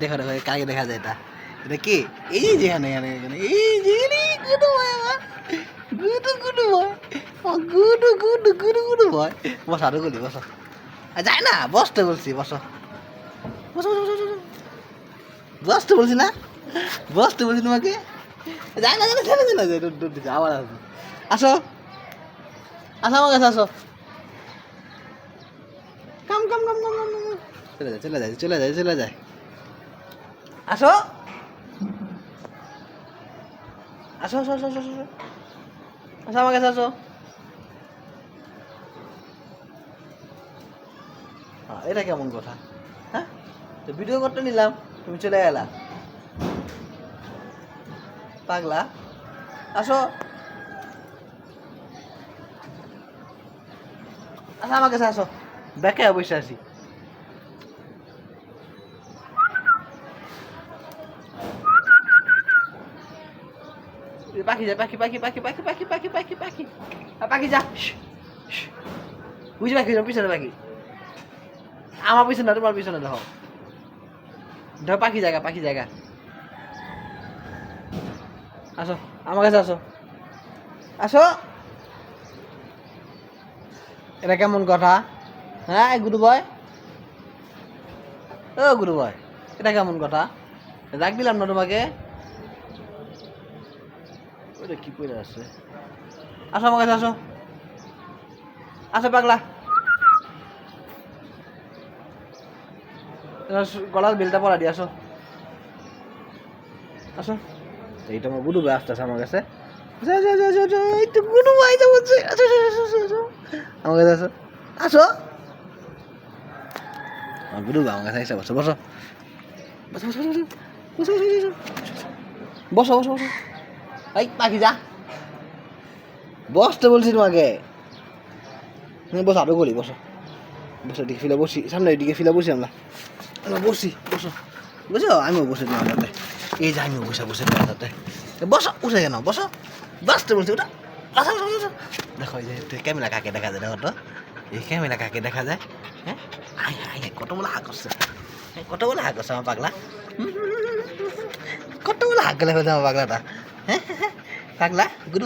দেখো দেখো কাকে দেখা যায় এটা এটা কি? এই যে এখানে এখানে এই যে এখানে গুডু ভাই আমার গুডু গুডু ও গুডু গুডু গুডু গুডু ভাই। বস, আরও গুলি, বসো। যায় না, বসতে বলছি, বসো। বসো বসো বসো বসো। বসতে বলছি না? বসতে বলছি তোমাকে? যায় না যায় না দিন না দৌড় দিচ্ছে আবার আসো আসো। আসো, আমার কাছে আসো। কাম কাম কাম কাম কাম। চলে যায় চলে যায় চলে যায় চলে যায়। আসো। আসো আসো আসো আসো আসো আসো। আমার কাছে, আসো। এটা কেমন কথা? হ্যাঁ? তো ভিডিও করতে নিলাম, তুমি চলে গেলা। পাগলা। আসো। আসো আমার কাছে, আসো। ব্যাকে বসে আছি। পাখি যা, পাখি পাখি পাখি পাখি পাখি পাখি পাখি পাখি। পাখি যা। বুঝি পাখি পিছনে পাখি। আমার পিছনে তোমার পিছনে দেখো। দেখো পাখি জায়গা পাখি জায়গা। আসো, আমার কাছে আসো। আসো। এটা কেমন কথা? হ্যাঁ গুরু বয়? ও, গুরু বয়, এটা কেমন কথা? ডাক দিলাম না তোমাকে? ওটা কি করে আছে? আসো আমার কাছে আসো। আসো পাগলা। গলার বেলটা পরা দিয়ে আসো। আসো। এইটা আমার গুডু ভাই আসতেছে আমার কাছে। তো গুডু ভাই যা বলছে। আমার কাছে আসো। আসো। আমার গুডু ভাই আমার কাছে এসে বসো বসো বসো বসো বসো বসো। বসো বসো বসো। এই পাখি যা। বসতে বলছি তোমাকে। বসো আরও গলি বসো। বসো দিকে ফিলে বসি সামনে দিকে ফিলে বসি আমরা। আমরা বসি বসো। বুঝো আমিও বসে তোমার সাথে। এই যে আমিও বসে বসে তোমার সাথে। বসো উঠে কেন? বসো। বসতে বলছি ওটা দেখো এই যে ক্যামেরা কাকে দেখা যায় দেখো তো। এই ক্যামেরা কাকে দেখা যায় হ্যাঁ? আয় আয় কত বলে হাক করছে। হ্যাঁ, কত বলে হাক করছে আমার পাগলা? কত বলে হাক গেলে হয়েছে আমার পাগলাটা? হ্যাঁ পাগলা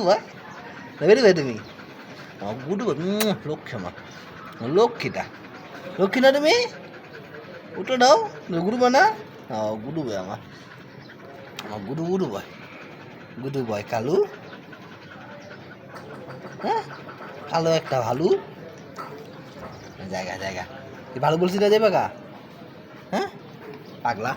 ভাই বেরি ভাই তুমি? উম, লক্ষ্মী আমার লক্ষ্মীটা। লক্ষ্মী না তুমি? উঠে দাও গুরু ভাই না? গুরু ভাই আমার। আমার গুরু গুরু ভাই গুরু ভাই কালু। হ্যাঁ কালো একটা ভালু। জায়গা জায়গা। ভালো বলছিস না যাবে গা হ্যাঁ পাগলা।